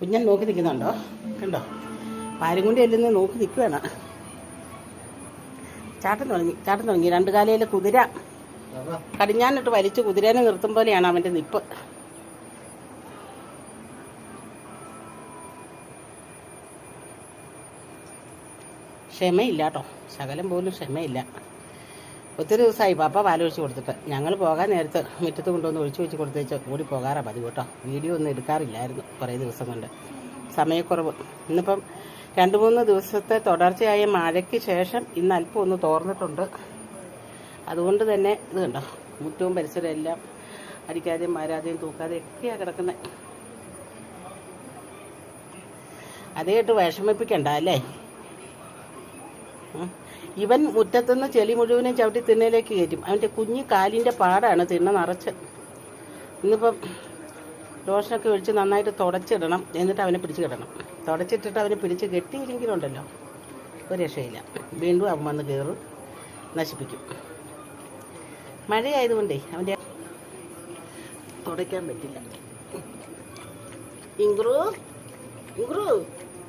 കുഞ്ഞൻ നോക്കി നിൽക്കുന്നുണ്ടോ? കണ്ടോ? പാലും കൊണ്ട് ചെല്ലുന്ന നോക്കി നിൽക്കുകയാണ് ചാട്ടം തുടങ്ങി ചാട്ടം തുടങ്ങി. രണ്ട് കാലയിൽ കുതിര കടിഞ്ഞാനിട്ട് വലിച്ച് കുതിരേനെ നിർത്തും പോലെയാണ് അവന്റെ നിപ്പ്. ക്ഷമയില്ല കേട്ടോ. ശകലം പോലും ക്ഷമയില്ല. ഒത്തിരി ദിവസമായി പപ്പ പാലൊഴിച്ച് കൊടുത്തിട്ട്. ഞങ്ങൾ പോകാൻ നേരത്ത് മുറ്റത്ത് കൊണ്ടുവന്ന് ഒഴിച്ചു വെച്ച് കൊടുത്തേച്ച് ഓടി പോകാറാണ് പതിവ് കേട്ടോ. വീഡിയോ ഒന്നും എടുക്കാറില്ലായിരുന്നു കുറേ ദിവസം കൊണ്ട്. സമയക്കുറവ്. ഇന്നിപ്പം രണ്ട് മൂന്ന് ദിവസത്തെ തുടർച്ചയായ മഴയ്ക്ക് ശേഷം ഇന്ന് അല്പം ഒന്ന് തോർന്നിട്ടുണ്ട്. അതുകൊണ്ട് തന്നെ ഇത് കണ്ടോ? മുറ്റവും പരിസരവും എല്ലാം അടിക്കാതെയും മാരാതെയും തൂക്കാതെയും ഒക്കെയാണ് കിടക്കുന്നത് അതേട്ട് വിഷമിപ്പിക്കണ്ട അല്ലേ. ഇവൻ മുറ്റത്തുനിന്ന് ചെളി മുഴുവനും ചവിട്ടി തിണ്ണയിലേക്ക് കയറ്റും. അവന്റെ കുഞ്ഞു കാലിന്റെ പാടാണ് തിണ്ണ നിറച്ച്. ഇന്നിപ്പം ലോഷനൊക്കെ ഒഴിച്ച് നന്നായിട്ട് തുടച്ചിടണം. എന്നിട്ട് അവനെ പിടിച്ച് കിടണം. തുടച്ചിട്ടിട്ട് അവനെ പിടിച്ച് കെട്ടിയില്ലെങ്കിലുണ്ടല്ലോ. ഒരു രക്ഷയില്ല. വീണ്ടും അവൻ വന്ന് കയറും. നശിപ്പിക്കും. മഴയായതുകൊണ്ടേ അവന്റെ തുടയ്ക്കാൻ പറ്റില്ല. ഇംഗ്രൂ ഇങ്ക്രു